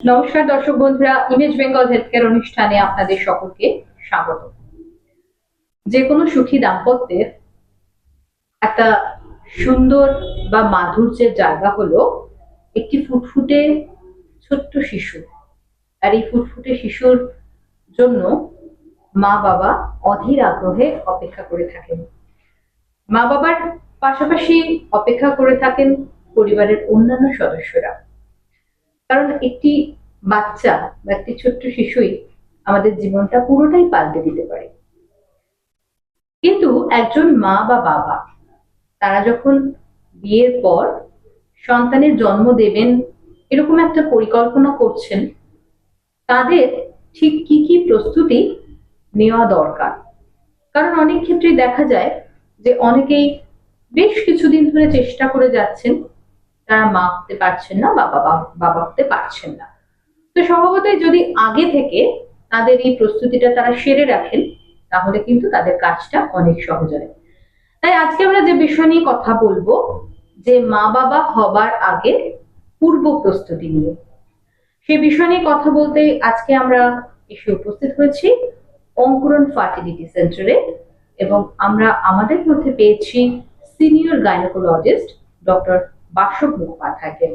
নমস্কার দর্শক বন্ধুরা ইমেজ বেঙ্গল হেলথকেয়ার অনুষ্ঠানে আপনাদের সকলকে স্বাগত। যে কোনো সুখী দাম্পত্যের একটা সুন্দর বা মাধুর্যের জায়গা হলো একটি ফুটফুটে ছোট্ট শিশু। আর এই ফুটফুটে শিশুর জন্য মা বাবা অধীর আগ্রহে অপেক্ষা করে থাকেন। মা বাবার পাশাপাশি অপেক্ষা করে থাকেন পরিবারের অন্যান্য সদস্যরা। কারণ একটি বাচ্চা বা একটি ছোট্ট শিশুই আমাদের জীবনটা পুরোটাই পাল্টে দিতে পারে। কিন্তু একজন মা বা বাবা, তারা যখন বিয়ের পর সন্তানের জন্ম দেবেন এরকম একটা পরিকল্পনা করছেন, তাদের ঠিক কি কি প্রস্তুতি নেওয়া দরকার? কারণ অনেক ক্ষেত্রে দেখা যায় যে অনেকেই বেশ কিছুদিন ধরে চেষ্টা করে যাচ্ছেন তারা মা হতে পারছেন না বাবা বাবা হতে পারছেন না। তো স্বভাবতই যদি আগে থেকে তাদের এই প্রস্তুতিটা তারা সেরে রাখেন, তাহলে কিন্তু তাদের কাজটা অনেক সহজ হয়। তাই আজকে আমরা যে বিষয় নিয়ে কথা বলব, যে মা বাবা হবার আগে পূর্ব প্রস্তুতি নিয়ে। সেই বিষয় নিয়ে কথা বলতে আজকে আমরা এসে উপস্থিত হয়েছি অঙ্কুরন ফার্টিলিটি সেন্টারে এবং আমরা আমাদের মধ্যে পেয়েছি সিনিয়র গাইনোকোলজিস্ট ডক্টর বাসব মুখোপাধ্যায়কে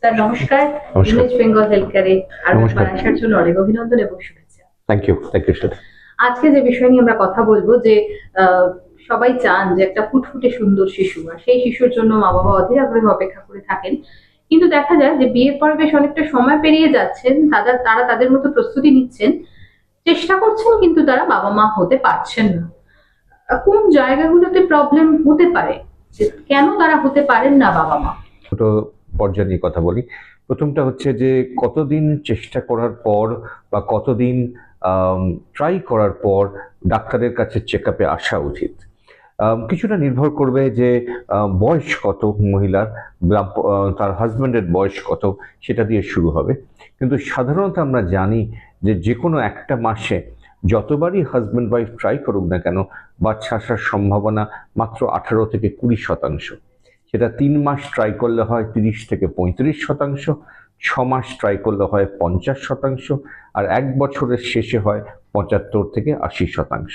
স্যার নমস্কার। ইমেজ বেঙ্গল হেলথ কেয়ারে আর আসার জন্য অনেক অভিনন্দন এবং শুভেচ্ছা। থ্যাংক ইউ থ্যাংক ইউ আজকে যে বিষয় নিয়ে আমরা কথা বলব যে সবাই চান যে একটা ফুটফুটে সুন্দর শিশু আর সেই শিশুর জন্য মা বাবা অধীর আগ্রহে অপেক্ষা করে থাকেন। কিন্তু দেখা যায় যে বিয়ের পর বেশ অনেকটা সময় পেরিয়ে যাচ্ছেন তারা তারা তাদের মতো প্রস্তুতি নিচ্ছেন। চেষ্টা করছেন কিন্তু তারা বাবা মা হতে পারছেন না। কোন জায়গাগুলোতে প্রবলেম হতে পারে? কেন তারা হতে পারেন না বাবা মা? ছোট পর্যায়ে নিয়ে কথা বলি। প্রথমটা হচ্ছে যে কতদিন চেষ্টা করার পর বা কতদিন ট্রাই করার পর ডাক্তারের কাছে চেক আপে আসা উচিত। কিছুটা নির্ভর করবে যে বয়স কত মহিলার তার হাজব্যান্ডের বয়স কত, সেটা দিয়ে শুরু হবে। কিন্তু সাধারণত আমরা জানি যে যে কোনো একটা মাসে যতবারই হাজব্যান্ড ওয়াইফ ট্রাই করুক না কেন, বাচ্চা আসার সম্ভাবনা মাত্র আঠারো থেকে কুড়ি শতাংশ। সেটা তিন মাস ট্রাই করলে হয় তিরিশ থেকে পঁয়ত্রিশ শতাংশ, ছ মাস ট্রাই করলে হয় পঞ্চাশ শতাংশ, আর এক বছরের শেষে হয় পঁচাত্তর থেকে আশি শতাংশ।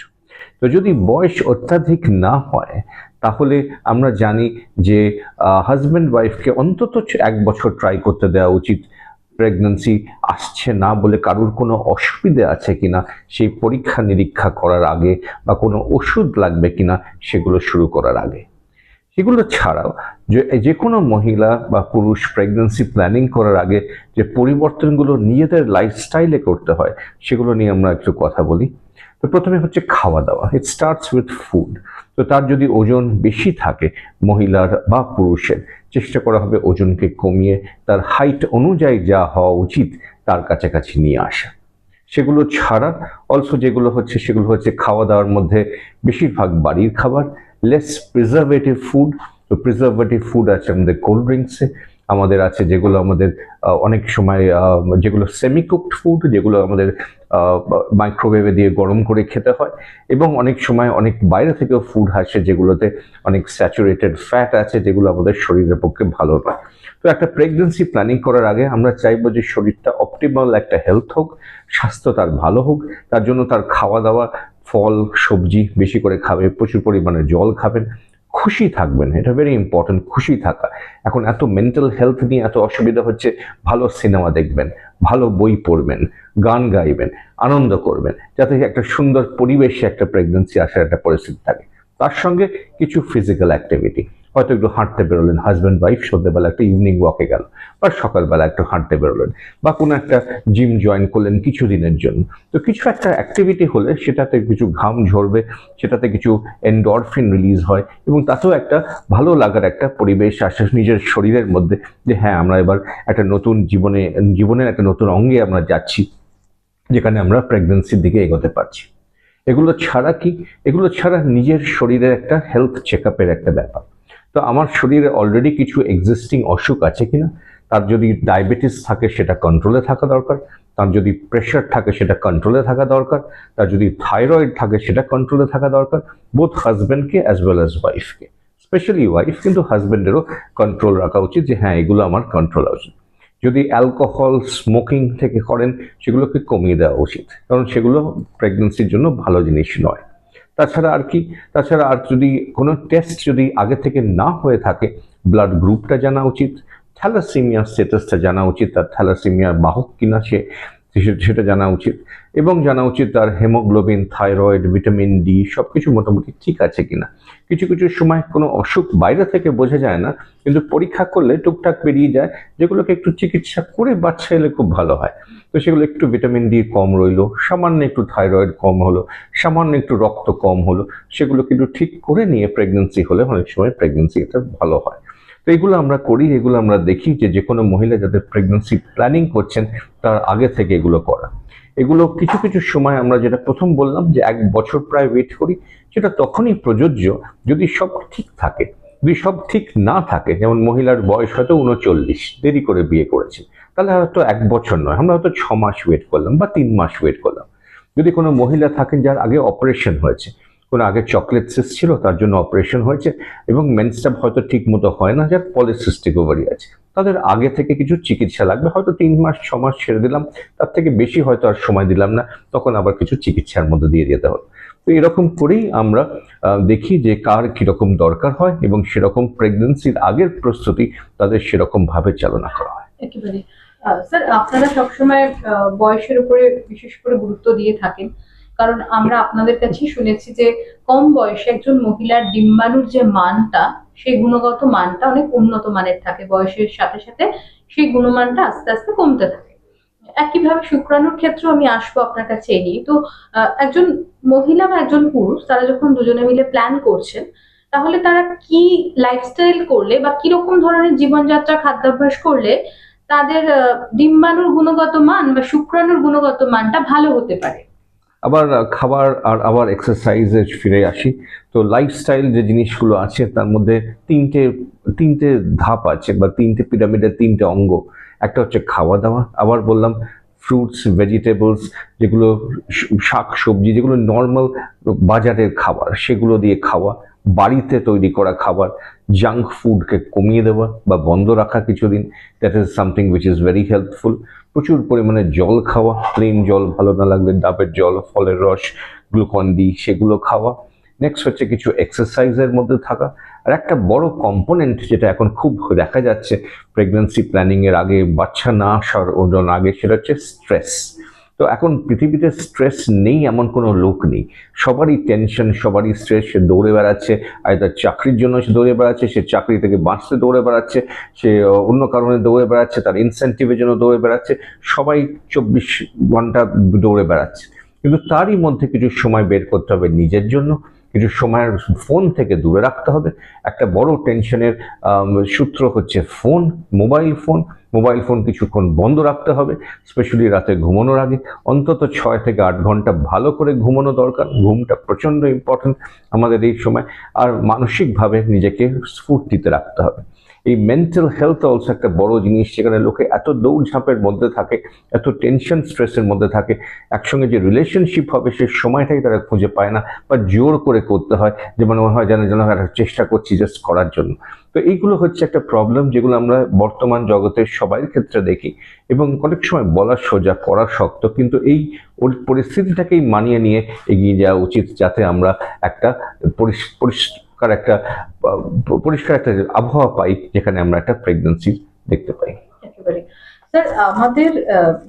তো যদি বয়স অত্যাধিক না হয়, তাহলে আমরা জানি যে হাজব্যান্ড ওয়াইফকে অন্তত এক বছর ট্রাই করতে দেওয়া উচিত। প্রেগন্যান্সি আসছে না বলে কারুর কোনো অসুবিধে আছে কিনা, সেই পরীক্ষা নিরীক্ষা করার আগে বা কোনো ওষুধ লাগবে কিনা সেগুলো শুরু করার আগে। সেগুলো ছাড়াও যে যে কোনো মহিলা বা পুরুষ প্রেগনেন্সি প্ল্যানিং করার আগে যে পরিবর্তনগুলো নিজেদের লাইফস্টাইলে করতে হয়, সেগুলো নিয়ে আমরা একটু কথা বলি। তো প্রথমে হচ্ছে খাওয়া দাওয়া। ইট স্টার্টস উইথ ফুড তো তার যদি ওজন বেশি থাকে, মহিলার বা পুরুষের, চেষ্টা করা হবে ওজনকে কমিয়ে তার হাইট অনুযায়ী যা হওয়া উচিত তার কাছাকাছি নিয়ে আসা। সেগুলো ছাড়া অলসো যেগুলো হচ্ছে, সেগুলো হচ্ছে খাওয়া দাওয়ার মধ্যে বেশিরভাগ বাড়ির খাবার লেস প্রিজারভেটিভ ফুড তো প্রিজারভেটিভ ফুড আছে আমাদের কোল্ড ড্রিঙ্কসে আমাদের আছে, যেগুলো আমাদের অনেক সময় যেগুলো সেমি কুকড ফুড যেগুলো আমাদের মাইক্রোওয়েভে দিয়ে গরম করে খেতে হয় এবং অনেক সময় অনেক বাইরে থেকেও ফুড আসে যেগুলোতে অনেক স্যাচুরেটেড ফ্যাট আছে, যেগুলো আমাদের শরীরের পক্ষে ভালো নয় তো একটা প্রেগনেন্সি প্ল্যানিং করার আগে আমরা চাইব যে শরীরটা অপটিমাল একটা হেলথ হোক, স্বাস্থ্য তার ভালো হোক, তার জন্য তার খাওয়া দাওয়া ফল, সবজি বেশি করে খাবে, প্রচুর পরিমাণে জল খাবেন খুশি থাকবেন, এটা ভেরি ইম্পর্টেন্ট খুশি থাকা। এখন এত মেন্টাল হেলথ নিয়ে এত অসুবিধা হচ্ছে, ভালো সিনেমা দেখবেন, ভালো বই পড়বেন, গান গাইবেন, আনন্দ করবেন, যাতে একটা সুন্দর পরিবেশে একটা প্রেগনেন্সি আসার একটা পরিস্থিতি থাকে। তার সঙ্গে কিছু ফিজিক্যাল অ্যাক্টিভিটি হয়তো একটু হাঁটতে বেরোলেন হাজব্যান্ড ওয়াইফ সন্ধ্যেবেলা একটা ইভিনিং ওয়াকে গেল, বা সকালবেলা একটু হাঁটতে বেরোলেন, বা কোনো একটা জিম জয়েন করলেন কিছু দিনের জন্য। তো কিছু একটা অ্যাক্টিভিটি হলে সেটাতে কিছু ঘাম ঝরবে, সেটাতে কিছু এন্ডরফিন রিলিজ হয়, এবং তাতেও একটা ভালো লাগার একটা পরিবেশ আসে নিজের শরীরের মধ্যে যে হ্যাঁ আমরা এবার একটা নতুন জীবনে, জীবনের একটা নতুন অঙ্গে আমরা যাচ্ছি, যেখানে আমরা প্রেগনেন্সির দিকে এগোতে পারছি। এগুলো ছাড়া কি? এগুলো ছাড়া নিজের শরীরের একটা হেলথ চেকআপের একটা ব্যাপার। তো আমার শরীরে অলরেডি কিছু এক্সিস্টিং অসুখ আছে কিনা? তার যদি ডায়াবেটিস থাকে সেটা কন্ট্রোলে থাকা দরকার। তার যদি প্রেশার থাকে সেটা কন্ট্রোলে থাকা দরকার। তার যদি থাইরয়েড থাকে সেটা কন্ট্রোলে থাকা দরকার। বোথ হাজব্যান্ডকে অ্যাজ ওয়েল অ্যাজ ওয়াইফকে স্পেশালি ওয়াইফ কিন্তু হাজব্যান্ডেরও কন্ট্রোল রাখা উচিত যে হ্যাঁ এগুলো আমার কন্ট্রোল উচিত। যদি অ্যালকোহল স্মোকিং থেকে করেন সেগুলোকে কমিয়ে দেওয়া উচিত? কারণ সেগুলো প্রেগনেন্সির জন্য ভালো জিনিস নয়। তাছাড়া আর কি? তাছাড়া আর যদি কোনো টেস্ট যদি আগে থেকে না হয়ে থাকে ব্লাড গ্রুপটা জানা উচিত থ্যালাসিমিয়া স্টেটাসটা জানা উচিত তার থ্যালাসিমিয়ার বাহক কিনা সে- সেটা জানা উচিত। এবং জানা উচিত তার হেমোগ্লোবিন, থাইরয়েড, ভিটামিন ডি সব কিছু মোটামুটি ঠিক আছে কিনা। কিছু কিছু সময় কোনো অসুখ বাইরে থেকে বোঝা যায় না, কিন্তু পরীক্ষা করলে টুকটাক বেরিয়ে যায়, যেগুলোকে একটু চিকিৎসা করে বাচ্চা এলে খুব ভালো হয়। তো সেগুলো একটু ভিটামিন ডি কম রইল, সামান্য একটু থাইরয়েড কম হলো, সামান্য একটু রক্ত কম হলো সেগুলো কিন্তু ঠিক করে নিয়ে প্রেগনেন্সি হলে অনেক সময় প্রেগনেন্সি এটা ভালো হয়। তো এগুলো আমরা করি, এগুলো আমরা দেখি যে যে কোনো মহিলা যাদের প্রেগনেন্সি প্ল্যানিং করছেন, তার আগে থেকে এগুলো করা। এগুলো কিছু কিছু সময় আমরা যেটা প্রথম বললাম যে এক বছর প্রায় ওয়েট করি, সেটা তখনই প্রযোজ্য যদি সব ঠিক থাকে। যদি সব ঠিক না থাকে, যেমন মহিলার বয়স হয়তো উনচল্লিশ, দেরি করে বিয়ে করেছে, তাহলে হয়তো এক বছর নয়, আমরা হয়তো ছ মাস ওয়েট করলাম বা তিন মাস ওয়েট করলাম। যদি কোনো মহিলা থাকেন যার আগে অপারেশন হয়েছে কোনো আগে চকলেট সিস ছিল, তার জন্য অপারেশন হয়েছে এবং মেন্সটা হয়তো ঠিক মতো হয় না, যার পলিসিস্টিক ওভারি আছে। তাদের আগে থেকে কিছু চিকিৎসা লাগবে, হয়তো তিন মাস, ছ মাস ছেড়ে দিলাম, তার থেকে বেশি হয়তো আর সময় দিলাম না, তখন আবার কিছু চিকিৎসার মধ্যে দিয়ে যেতে হবে। তো এরকম করেই আমরা দেখি যে কার কীরকম দরকার হয় এবং সেরকম প্রেগনেন্সির আগের প্রস্তুতি তাদের সেরকমভাবে চালনা করা হয়। একেবারে। স্যার, আপনারা সবসময় বয়সের উপরে বিশেষ করে গুরুত্ব দিয়ে থাকেন। কারণ আমরা আপনাদের কাছেই শুনেছি যে কম বয়সে একজন মহিলার ডিম্বাণুর যে মানটা, সেই গুণগত মানটা অনেক উন্নত মানের থাকে। বয়সের সাথে সাথে সেই গুণমানটা আস্তে আস্তে কমতে থাকে। একইভাবে শুক্রাণুর ক্ষেত্রেও আমি আসব আপনার কাছে নিয়ে। তো একজন মহিলা বা একজন পুরুষ, তারা যখন দুজনে মিলে প্ল্যান করছেন, তাহলে তারা কি লাইফস্টাইল করলে বা কীরকম ধরনের জীবনযাত্রা, খাদ্যাভ্যাস করলে তাদের ডিম্বাণুর গুণগত মান বা শুক্রাণুর গুণগত মানটা ভালো হতে পারে? আবার খাবার আর আবার এক্সারসাইজে ফিরে আসি। তো লাইফস্টাইল যে জিনিসগুলো আছে, তার মধ্যে তিনটে তিনটে ধাপ আছে বা তিনটে পিরামিডের তিনটে অঙ্গ। একটা হচ্ছে খাওয়া দাওয়া আবার বললাম ফ্রুটস ভেজিটেবলস যেগুলো শাক সবজি যেগুলো নর্মাল বাজারের খাবার, সেগুলো দিয়ে খাওয়া। বাড়িতে তৈরি করা খাবার জাঙ্ক ফুডকে কমিয়ে দেওয়া বা বন্ধ রাখা কিছুদিন that is something which is very helpful প্রচুর পরিমাণে জল খাওয়া প্লেন জল, ভালো না লাগলে ডাবের জল, ফলের রস গ্লুকন ডি সেগুলো খাওয়া। নেক্সট হচ্ছে কিছু এক্সারসাইজের মধ্যে থাকা। আর একটা বড় কম্পোনেন্ট যেটা এখন খুব দেখা যাচ্ছে প্রেগনেন্সি প্ল্যানিং এর আগে বাচ্চা না আসার ওজন আগে, সেটা হচ্ছে স্ট্রেস তো এখন পৃথিবীতে স্ট্রেস নেই, এমন কোনো লোক নেই। সবারই টেনশন সবারই স্ট্রেস সে দৌড়ে বেড়াচ্ছে আর তার চাকরির জন্য সে দৌড়ে বেড়াচ্ছে, সে চাকরি থেকে বাঁচতে দৌড়ে বেড়াচ্ছে, সে অন্য কারণে দৌড়ে বেড়াচ্ছে, তার ইনসেন্টিভের জন্য দৌড়ে বেড়াচ্ছে, সবাই চব্বিশ ঘণ্টা দৌড়ে বেড়াচ্ছে। কিন্তু তারই মধ্যে কিছু সময় বের করতে হবে নিজের জন্য। কিছু সময়ের ফোন থেকে দূরে রাখতে হবে। একটা বড় টেনশনের সূত্র হচ্ছে phone, mobile phone. Mobile phone কিছুক্ষণ বন্ধ রাখতে হবে, স্পেশালি রাতে ঘুমানোর আগে। অন্তত ছয় থেকে আট ঘণ্টা ভালো করে ঘুমানো দরকার। ঘুমটা প্রচণ্ড ইম্পর্টেন্ট আমাদের এই সময়। আর মানসিকভাবে নিজেকে স্ফূর্তিতে রাখতে হবে। এই মেন্টাল হেলথ অলসো একটা বড় জিনিস সেখানে লোকে এত দৌড়ঝাঁপের মধ্যে থাকে, এত টেনশন স্ট্রেসের মধ্যে থাকে, একসঙ্গে যে রিলেশনশিপ হবে, সেই সময়টাই তারা খুঁজে পায় না বা জোর করে করতে হয়, যে মনে হয় যেন যেন একটা চেষ্টা করছি জাস্ট করার জন্য। তো এইগুলো হচ্ছে একটা প্রবলেম যেগুলো আমরা বর্তমান জগতের সবাই ক্ষেত্রে দেখি এবং অনেক সময় বলা সোজা, করা শক্ত, কিন্তু এই পরিস্থিতিটাকেই মানিয়ে নিয়ে এগিয়ে যাওয়া উচিত যাতে আমরা একটা পরিষ্কার একটা পরিষ্কার একটা আবহাওয়া পাই যেখানে আমরা একটা প্রেগনেন্সি দেখতে পাই। স্যার আমাদের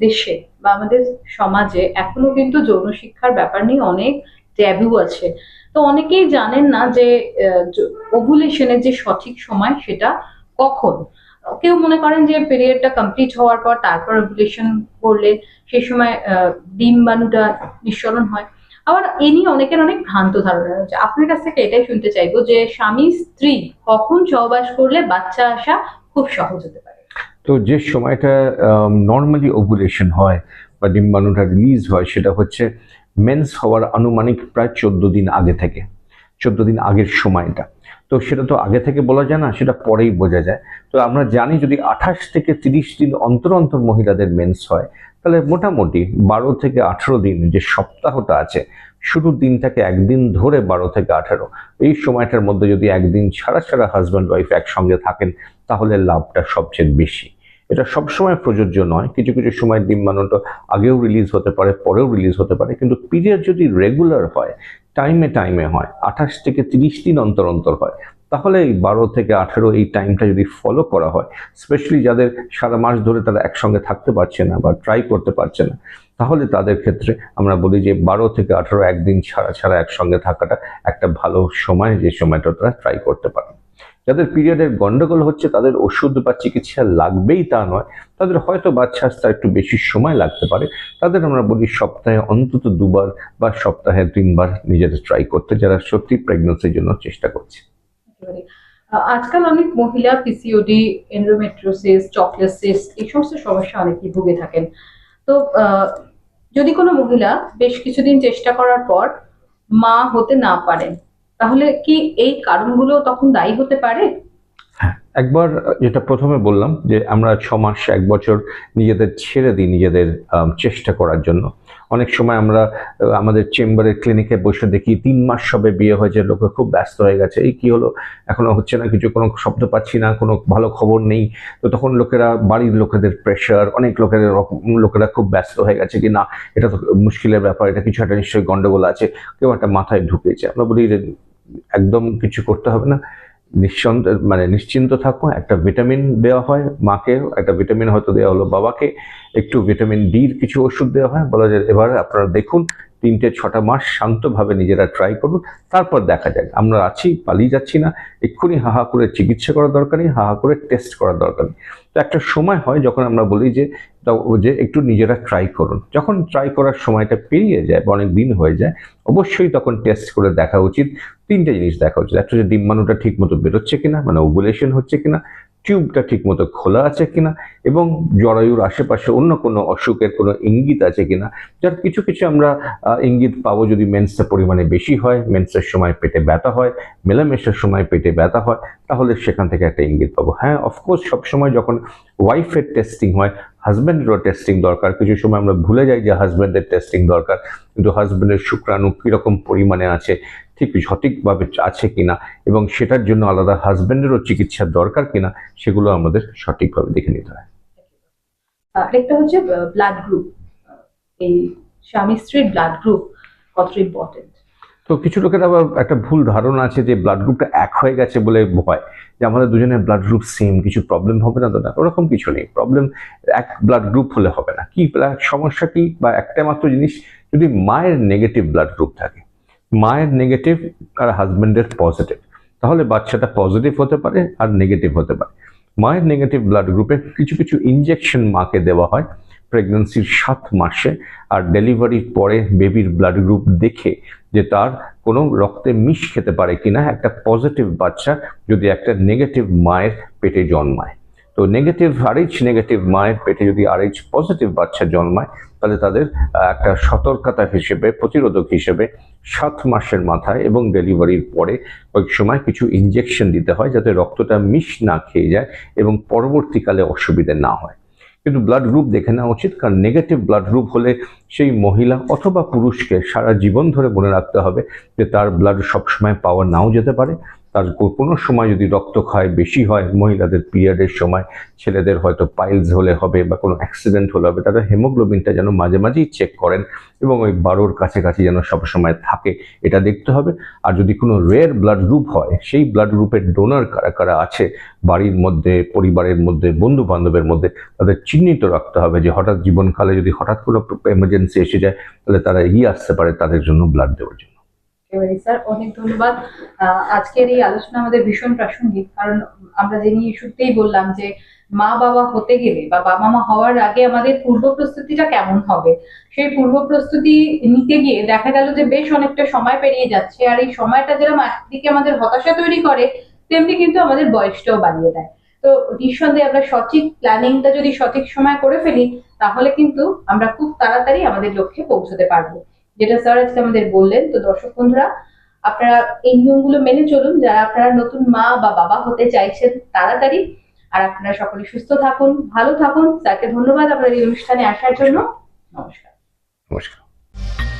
দেশে বা আমাদের সমাজে এখনও কিন্তু যৌন শিক্ষার ব্যাপার নিয়ে অনেক ট্যাবু আছে। তো অনেকেই জানেন না যে ওভুলেশনের যে সঠিক সময় সেটা কখন? কেউ মনে করেন যে পিরিয়ডটা কমপ্লিট হওয়ার পর তারপর ওভুলেশন করলে সেই সময় ডিম্বাণুটা নিঃসরণ হয়। আবার এ নিয়ে অনেকের অনেক ভ্রান্ত ধারণা রয়েছে। আপনার কাছ থেকে এটাই শুনতে চাইব যে, স্বামী স্ত্রী কখন সহবাস করলে বাচ্চা আসা খুব সহজ হতে পারে? তো যে সময়টা নর্মালি ওভুলেশন হয় বা ডিম্বাণুটা রিলিজ হয়, সেটা হচ্ছে মেন্স হওয়ার আনুমানিক প্রায় চোদ্দ দিন আগে থেকে, চোদ্দ দিন আগের সময়টা তো সেটা তো আগে থেকে বলা যায় না, সেটা পরেই বোঝা যায়। তো আমরা জানি যদি আঠাশ থেকে তিরিশ দিন অন্তর অন্তর মহিলাদের মেন্স হয়, তাহলে মোটামুটি বারো থেকে আঠেরো দিন যে সপ্তাহটা আছে, শুরুর দিনটাকে একদিন ধরে বারো থেকে আঠেরো। এই সময়টার মধ্যে যদি একদিন ছাড়া ছাড়া হাজব্যান্ড ওয়াইফ একসঙ্গে থাকেন, তাহলে লাভটা সবচেয়ে বেশি। এটা সবসময় প্রযোজ্য নয়। কিছু কিছু সময় ডিম্বাণুটা আগেও রিলিজ হতে পারে, পরেও রিলিজ হতে পারে। কিন্তু পিরিয়ড যদি রেগুলার হয় টাইমে টাইমে হয়, আঠাশ থেকে তিরিশ দিন অন্তর অন্তর হয়, তাহলে এই বারো থেকে আঠেরো এই টাইমটা যদি ফলো করা হয় স্পেশালি যাদের সারা মাস ধরে তারা একসঙ্গে থাকতে পারছে না বা ট্রাই করতে পারছে না, তাহলে তাদের ক্ষেত্রে আমরা বলি যে বারো থেকে আঠেরো একদিন ছাড়া ছাড়া একসঙ্গে থাকাটা একটা ভালো সময় যে সময়টা তারা ট্রাই করতে পারে। যাদের পিরিয়ডের গন্ডগোল হচ্ছে, তাদের ওষুধ বা চিকিৎসা লাগবেই তা নয়। তাদের হয়তো বাচ্চা আসতে একটু বেশি সময় লাগতে পারে। তাদের আমরা বলি সপ্তাহে অন্তত দুবার বা সপ্তাহে তিনবার নিজেদের ট্রাই করতে, যারা সত্যি প্রেগনেন্সির জন্য চেষ্টা করছে। আজকাল অনেক মহিলা পিসিওডি এন্ডোমেট্রোসিস চকলেসিস এই সমস্ত সমস্যা অনেকেই ভুগে থাকেন। তো যদি কোনো মহিলা বেশ কিছুদিন চেষ্টা করার পর মা হতে না পারেন তাহলে কি এই কারণগুলো তখন দায়ী হতে পারে? একবার যেটা প্রথমে বললাম যে আমরা ছ মাস, এক বছর নিজেদের ছেড়ে দিই নিজেদের চেষ্টা করার জন্য। অনেক সময় আমরা আমাদের চেম্বারে ক্লিনিকে বসে দেখি তিন মাস সবে বিয়ে হয়েছে, লোকে খুব ব্যস্ত হয়ে গেছে। এই কি হলো? এখনও হচ্ছে না কিছু, কোনো শব্দ পাচ্ছি না, কোনো ভালো খবর নেই। তো তখন লোকেরা, বাড়ির লোকেদের প্রেশার অনেক লোকেদের লোকেরা খুব ব্যস্ত হয়ে গেছে কি না, এটা তো মুশকিলের ব্যাপার, এটা কিছু একটা নিশ্চয়ই গন্ডগোল আছে, কেউ একটা মাথায় ঢুকেছে। আমরা বলি একদম কিছু করতে হবে না। নিশ্চন্ত মানে নিশ্চিন্ত থাকো একটা ভিটামিন দেওয়া হয় মাকে, একটা ভিটামিন হয়তো দেওয়া হলো বাবাকে, একটু ভিটামিন ডির কিছু ওষুধ দেওয়া হয়, বলা যায় এবার আপনারা দেখুন তিনটে, ছটা মাস শান্তভাবে নিজেরা ট্রাই করুন, তারপর দেখা যাক। আমরা আছি, পালিয়ে যাচ্ছি না, এক্ষুনি হাহা করে চিকিৎসা করার দরকার নেই হাহা করে টেস্ট করার দরকার নেই। তো একটা সময় হয় যখন আমরা বলি যে যে একটু নিজেরা ট্রাই করুন। যখন ট্রাই করার সময়টা পেরিয়ে যায় বা অনেক দিন হয়ে যায়, অবশ্যই তখন টেস্ট করে দেখা উচিত। তিনটে জিনিস দেখা উচিত। একটা যে ডিম্বাণুটা ঠিক মতো বেরোচ্ছে কিনা মানে ওভুলেশন হচ্ছে কিনা টিউবটা ঠিক মতো খোলা আছে কিনা এবং জরায়ুর আশেপাশে অন্য কোনো অসুখের কোনো ইঙ্গিত আছে কিনা, যার কিছু কিছু আমরা ইঙ্গিত পাবো যদি মেন্সের পরিমাণে বেশি হয় মেন্সের সময় পেটে ব্যথা হয়, মেলামেশার সময় পেটে ব্যথা হয়, তাহলে সেখান থেকে একটা ইঙ্গিত পাবো। হ্যাঁ অফকোর্স সবসময় যখন ওয়াইফের টেস্টিং হয় হাজব্যান্ডেরও টেস্টিং দরকার। কিছু সময় আমরা ভুলে যাই যে হাজব্যান্ডের টেস্টিং দরকার, কিন্তু হাজব্যান্ডের শুক্রাণু কীরকম পরিমাণে আছে ঠিক সঠিকভাবে আছে কিনা এবং সেটার জন্য আলাদা হাজব্যান্ডেরও চিকিৎসার দরকার কিনা সেগুলো আমাদের সঠিকভাবে দেখে নিতে হয়। আরেকটা হচ্ছে ব্লাড গ্রুপ এই স্বামী স্ত্রীর ব্লাড গ্রুপ কতটা ইম্পর্টেন্ট তো কিছু লোকের আবার একটা ভুল ধারণা আছে যে ব্লাড গ্রুপটা এক হয়ে গেছে বলে ভয়। যে আমাদের দুজনের ব্লাড গ্রুপ সেম কিছু প্রবলেম হবে না তো না ওরকম কিছু নেই। প্রবলেম এক ব্লাড গ্রুপ হলে হবে না। কি সমস্যা কি বা একটা মাত্র জিনিস? যদি মায়ের নেগেটিভ ব্লাড গ্রুপ থাকে মায়ের নেগেটিভ আর হাজব্যান্ডের পজিটিভ তাহলে বাচ্চাটা পজিটিভ হতে পারে আর নেগেটিভ হতে পারে। মায়ের নেগেটিভ ব্লাড গ্রুপে কিছু কিছু ইনজেকশন মাকে দেওয়া হয় প্রেগনেন্সির সাত মাসে আর ডেলিভারির পরে বেবির ব্লাড গ্রুপ দেখে যে তার কোনো রক্তে মিশ খেতে পারে কিনা, একটা পজিটিভ বাচ্চা যদি একটা নেগেটিভ মায়ের পেটে জন্মায়। তো নেগেটিভ আরএইচ নেগেটিভ মায়ের পেটে যদি আরএইচ পজিটিভ বাচ্চা জন্মায়, তাহলে তাদের একটা সতর্কতা হিসেবে, প্রতিরোধক হিসেবে সাত মাসের মাথায় এবং ডেলিভারির পরে কয়েক সময় কিছু ইনজেকশন দিতে হয় যাতে রক্তটা মিশ না খেয়ে যায় এবং পরবর্তীকালে অসুবিধে না হয়। কিন্তু ব্লাড গ্রুপ দেখে নেওয়া উচিত, কারণ নেগেটিভ ব্লাড গ্রুপ হলে সেই মহিলা অথবা পুরুষকে সারা জীবন ধরে মনে রাখতে হবে যে তার ব্লাড সবসময় পাওয়া নাও যেতে পারে। তার কোনো সময় যদি রক্তক্ষয় বেশি হয়, মহিলাদের পিরিয়ডের সময়, ছেলেদের হয়তো পাইলস হলে হবে বা কোনো অ্যাক্সিডেন্ট হলে হবে তারা হেমোগ্লোবিনটা যেন মাঝে মাঝেই চেক করেন এবং ওই বারোর কাছাকাছি যেন সবসময় থাকে, এটা দেখতে হবে। আর যদি কোনো রেয়ার ব্লাড গ্রুপ হয়, সেই ব্লাড গ্রুপের ডোনার কারা কারা আছে, বাড়ির মধ্যে, পরিবারের মধ্যে বন্ধু বান্ধবের মধ্যে, তাদের চিহ্নিত রাখতে হবে যে হঠাৎ জীবনকালে যদি হঠাৎ কোনো এমার্জেন্সি এসে যায়, তাহলে তারা এগিয়ে আসতে পারে তাদের জন্য ব্লাড দেওয়ার জন্য। অনেক ধন্যবাদ। আজকের এই আলোচনা আমাদের ভীষণ প্রাসঙ্গিক, কারণ আমরা যে নিয়ে শুরুতেই বললাম যে মা বাবা হতে গেলে বা বাবা মা হওয়ার আগে আমাদের পূর্ব প্রস্তুতিটা কেমন হবে? সেই পূর্ব প্রস্তুতি নিতে গিয়ে দেখা গেল যে বেশ অনেকটা সময় পেরিয়ে যাচ্ছে, আর এই সময়টা যেরকম একদিকে আমাদের হতাশা তৈরি করে, তেমনি কিন্তু আমাদের বয়সটাও বাড়িয়ে দেয়। তো নিঃসন্দেহে আমরা সঠিক প্ল্যানিংটা যদি সঠিক সময় করে ফেলি, তাহলে কিন্তু আমরা খুব তাড়াতাড়ি আমাদের লক্ষ্যে পৌঁছতে পারব। যেটা স্যার আজকে আমাদের বললেন, তো দর্শক বন্ধুরা, আপনারা এই নিয়মগুলো মেনে চলুন। যারা আপনারা নতুন মা বা বাবা হতে চাইছেন, তাড়াতাড়ি। আর আপনারা সকলে সুস্থ থাকুন, ভালো থাকুন। স্যারকে ধন্যবাদ আপনাদের এই অনুষ্ঠানে আসার জন্য। নমস্কার। নমস্কার।